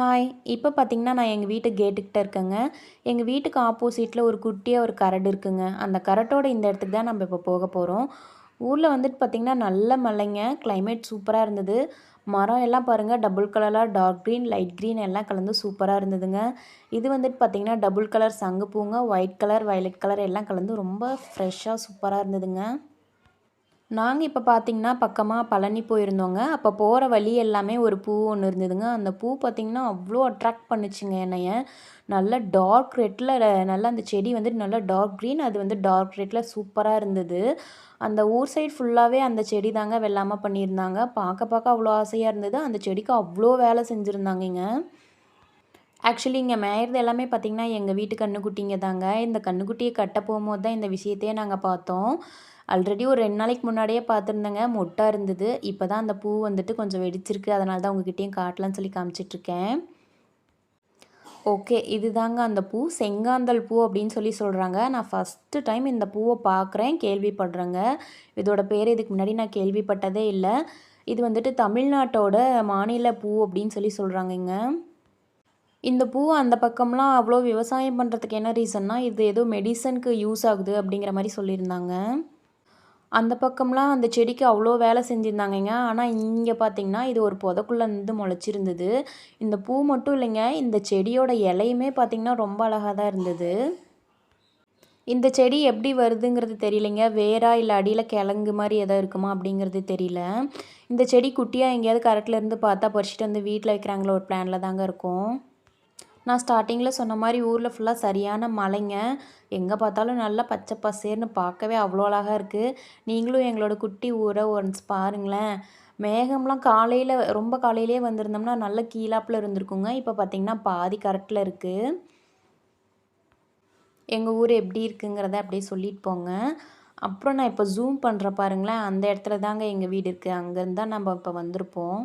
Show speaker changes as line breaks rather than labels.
Hi இப்போ பார்த்தீங்கன்னா நான் எங்கள் வீட்டு கேட்டுக்கிட்ட இருக்கேங்க. எங்கள் வீட்டுக்கு ஆப்போசிட்டில் ஒரு குட்டியாக ஒரு கரடு இருக்குங்க. அந்த கரட்டோட இந்த இடத்துக்கு தான் நம்ம இப்போ போக போகிறோம் ஊரில் வந்துட்டு பார்த்திங்கன்னா நல்ல மழைங்க. கிளைமேட் சூப்பராக இருந்தது. மரம் எல்லாம் பாருங்கள் டபுள் கலராக டார்க் க்ரீன் லைட் க்ரீன் எல்லாம் கலந்து சூப்பராக இருந்ததுங்க. இது வந்துட்டு பார்த்திங்கன்னா டபுள் கலர் சங்குப்பூங்க ஒயிட் கலர் வயலட் கலர் எல்லாம் கலந்து ரொம்ப ஃப்ரெஷ்ஷாக சூப்பராக இருந்ததுங்க. நாங்கள் இப்போ பார்த்தீங்கன்னா பக்கமாக பழனி போயிருந்தோங்க. அப்போ போகிற வழி எல்லாமே ஒரு பூ ஒன்று இருந்ததுங்க. அந்த பூ பார்த்திங்கன்னா அவ்வளோ அட்ராக்ட் பண்ணுச்சுங்க என்னைய. நல்ல டார்க் ரெட்டில் நல்லா அந்த செடி வந்துட்டு நல்லா டார்க் க்ரீன் அது வந்து டார்க் ரெட்டில் சூப்பராக இருந்தது. அந்த ஊர் சைடு ஃபுல்லாகவே அந்த செடி தாங்க வெள்ளாமல் பண்ணியிருந்தாங்க. பார்க்க பார்க்க அவ்வளோ ஆசையாக இருந்தது. அந்த செடிக்கு அவ்வளோ வேலை செஞ்சுருந்தாங்கங்க. ஆக்சுவலி இங்கே மேயிறது எல்லாமே பார்த்திங்கன்னா எங்கள் வீட்டு கண்ணுக்குட்டிங்க தாங்க. இந்த கண்ணுக்குட்டியை கட்ட போகும்போது தான் இந்த விஷயத்தையே நாங்கள் பார்த்தோம். ஆல்ரெடி ஒரு ரெண்டு நாளைக்கு முன்னாடியே பார்த்துருந்தேங்க. மொட்டா இருந்தது. இப்போ தான் அந்த பூ வந்துட்டு கொஞ்சம் வெடிச்சிருக்கு. அதனால தான் உங்ககிட்டயும் காட்டலான்னு சொல்லி காமிச்சிட்ருக்கேன். ஓகே இதுதாங்க அந்த பூ. செங்காந்தல் பூ அப்படின்னு சொல்லி சொல்கிறாங்க நான் ஃபஸ்ட்டு டைம் இந்த பூவை பார்க்குறேன் கேள்விப்படுறேங்க. இதோட பேர் இதுக்கு முன்னாடி நான் கேள்விப்பட்டதே இல்லை. இது வந்துட்டு தமிழ்நாட்டோட மாநில பூ அப்படின்னு சொல்லி சொல்கிறாங்கங்க இந்த பூ அந்த பக்கம்லாம் அவ்வளோ விவசாயம் பண்ணுறதுக்கு என்ன ரீசன்னா இது ஏதோ மெடிசனுக்கு யூஸ் ஆகுது அப்படிங்கிற மாதிரி சொல்லியிருந்தாங்க. அந்த பக்கம்லாம் அந்த செடிக்கு அவ்வளோ வேலை செஞ்சுருந்தாங்கங்க. ஆனால் இங்கே பார்த்தீங்கன்னா இது ஒரு புதக்குள்ளே இருந்து முளைச்சிருந்தது. இந்த பூ மட்டும் இல்லைங்க இந்த செடியோட இலையுமே பார்த்திங்கன்னா ரொம்ப அழகாக தான் இருந்தது. இந்த செடி எப்படி வருதுங்கிறது தெரியலைங்க. வேரா இல்லை அடியில் கிழங்கு மாதிரி எதாவது இருக்குமா அப்படிங்கிறது தெரியல. இந்த செடி குட்டியாக எங்கேயாவது கரெக்டில் இருந்து பார்த்தா பறிச்சுட்டு வந்து வீட்டில் வைக்கிறாங்களோ ஒரு பிளானில் தாங்க இருக்கும். நான் ஸ்டார்டிங்கில் சொன்ன மாதிரி ஊரில் ஃபுல்லாக சரியான மலைங்க. எங்கே பார்த்தாலும் நல்லா பச்சை பசேர்னு பார்க்கவே அவ்வளோ அழகாக இருக்குது நீங்களும் எங்களோட குட்டி ஊரை ஒன்ஸ் பாருங்களேன். மேகம்லாம் காலையில் ரொம்ப காலையிலே வந்திருந்தோம்னா நல்ல கீழாப்பில் இருந்திருக்குங்க. இப்போ பார்த்திங்கன்னா பாதி கரெக்டில் இருக்குது எங்கள் ஊர் எப்படி இருக்குங்கிறத அப்படியே சொல்லிட்டு போங்க. அப்புறம் நான் இப்போ ஜூம் பண்ணுற பாருங்களேன். அந்த இடத்துல தாங்க எங்கள் வீடு இருக்குது அங்கேருந்து தான் நம்ம இப்போ வந்திருப்போம்.